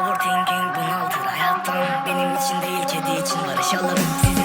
Overthinking bunaltır hayattan. Benim için değil kedi için barışalım Siz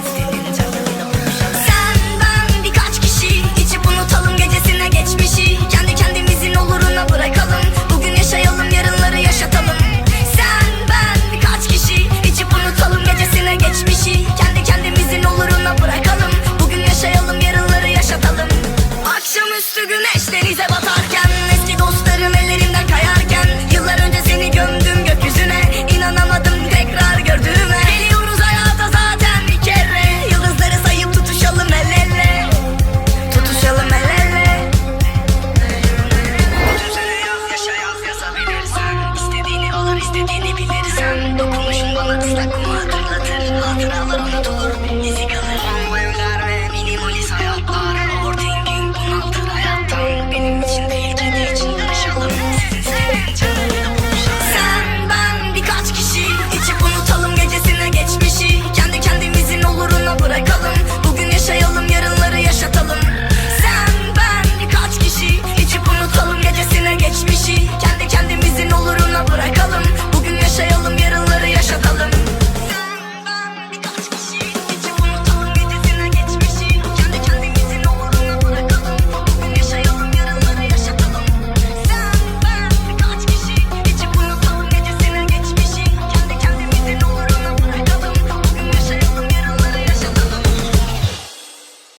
istediğini bilirsen Dokunuşun bana ıslak mı hatırlatır Hatıralar onu